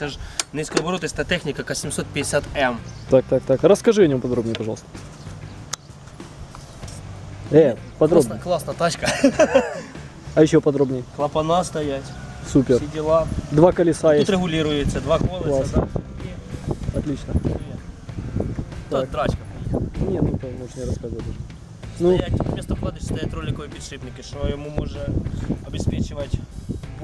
Це ж низькооборотиста техніка К750М. Так, так, так. Расскажи о нем подробнее, пожалуйста. Э, подробнее. Класна, класна тачка. А еще подробнее. Клапана стоять, Супер. всі діла. Два колеса Тут есть. регулюється, два колеса. Клас. Да. Отлично. Тут Так. драчка. Не, ну то можешь не рассказывать даже. Ну, Стоять, вместо вкладиш стоять роликові підшипники, що йому може обезпечувати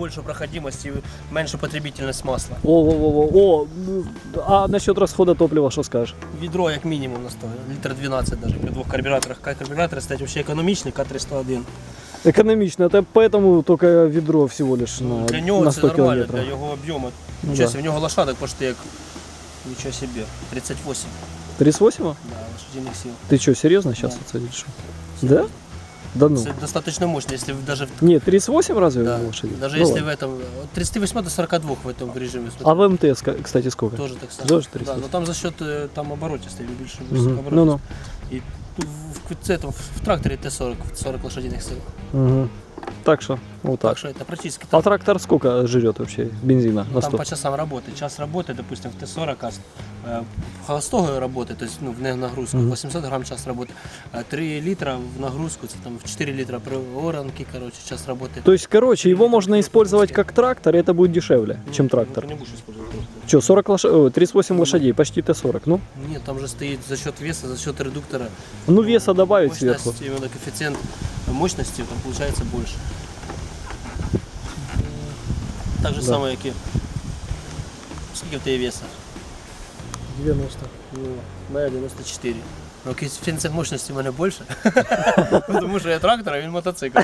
більшу проходимость і меншу потребительність масла. о, о, о, о, о, ну, а насчет расхода топлива что скажешь? Відро як мінімум на 100, літр 12 даже при двох карбюраторах. Карбюратори стоять вообще економічний, К301. Экономично, это поэтому только ведро всего лишь на, Ну, Для нього на це 100 нормально, километров. для його об'єму. Ну, Нічого да. себе, в нього лошадок почти як. Нічого собі. 38 38? да, лошадиних сил. Ты что, серьезно сейчас Да. отсадишь? Да? Да ну. Це достаточно мощно, если даже в Нет, 38 разве да, лошади? даже Ну если ладно. в этом от 38 до 42 в этом режиме. А в МТС, ка- кстати, сколько? тоже так само. Тоже да, 38. но там за счет э, там оборотистый, більше Мгм. високооборотистый. Ну-ну. І тут в, в, цьому, в тракторі Т-40, 40 лошадиных сил. Угу. Так что, вот Так так. что это практически А так. трактор сколько жрет вообще бензина на Там 100? по часам работы. Час работы, допустим, в Т-40, а с- э, холостого работы, то есть ну, в нагрузку, Мгм. 800 грамм час работы. А 3 литра в нагрузку, это там в 4 литра при оранке, короче, час работы. То есть, короче, его можно использовать как трактор, и это будет дешевле, чем трактор. Ну, ты не будешь использовать трактор. Что, 40 лош... о, 38 лошадей, почти Т-40, ну? Нет, там же стоит за счет веса, за счет редуктора. Ну, веса добавить мощность, сверху. именно коэффициент мощности там получается больше. Так же Да. самое, как и... Сколько в тебе веса? 90. Ну, моя 94. Но коэффициент мощности у меня больше. Потому что я трактор, а він мотоцикл.